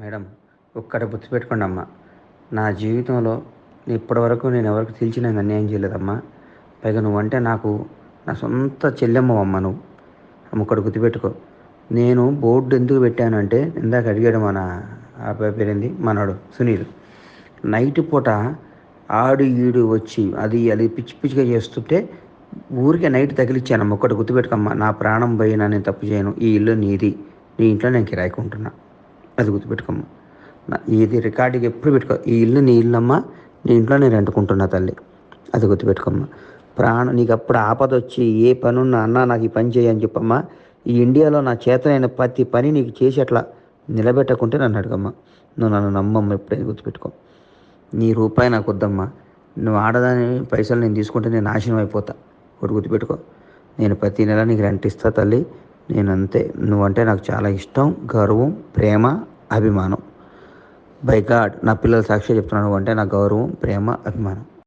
Madam ఒక్కటి గుర్తుపెట్టుకోండి అమ్మా నా జీవితంలో ఇప్పటివరకు నేను ఎవరికి తెలిసి నేను అన్యాయం చేయలేదమ్మా. పైగా నువ్వంటే నాకు నా సొంత చెల్లెమ్మవమ్మ నువ్వు. అమ్మొక్కడు గుర్తుపెట్టుకో నేను బోర్డు ఎందుకు పెట్టానంటే ఇందాక అడిగాడు మన అబ్బాయి పేరేంది? మనోడు సునీల్. నైట్ పూట ఆడు ఈడు వచ్చి అది అది పిచ్చి పిచ్చిగా చేస్తుంటే ఊరికే నైట్ తగిలిచ్చాను ఒక్కటి గుర్తుపెట్టుకోమ్మా నా ప్రాణం పోయినా నేను తప్పు చేయను. ఈ ఇల్లు నీది. నీ ఇంట్లో నేను కిరాయికుంటున్నా అది గుర్తుపెట్టుకోమ్మా. నా- ఇది రికార్డుకి ఎప్పుడు పెట్టుకో ఈ ఇల్లు నీ ఇల్లు అమ్మా నీ ఇంట్లో నేను రెంటుకుంటున్నా తల్లి. అది గుర్తుపెట్టుకోమ్మా. ప్రాణం నీకు అప్పుడు ఆపద వచ్చి ఏ పని ఉన్నా అన్నా నాకు ఈ పని చేయని చెప్పమ్మా. ఈ ఇండియాలో నా చేతనైన ప్రతి పని నీకు చేసి అట్లా నిలబెట్టకుంటే నన్ను అడగమ్మా. నువ్వు నన్ను నమ్మమ్మ ఎప్పుడైనా గుర్తుపెట్టుకో. నీ రూపాయి నాకు వద్దమ్మా. నువ్వు ఆడదాని పైసలు నేను తీసుకుంటే నేను నాశనం అయిపోతా. ఒకటి గుర్తుపెట్టుకో. నేను ప్రతి నెల నీకు రెంట్ ఇస్తా తల్లి. నేను అంతే నువ్వంటే నాకు చాలా ఇష్టం గౌరవం ప్రేమ అభిమానం. బై గాడ్ నా పిల్లల సాక్షి చెప్తున్నాను. నువ్వంటే నా గౌరవం ప్రేమ అభిమానం.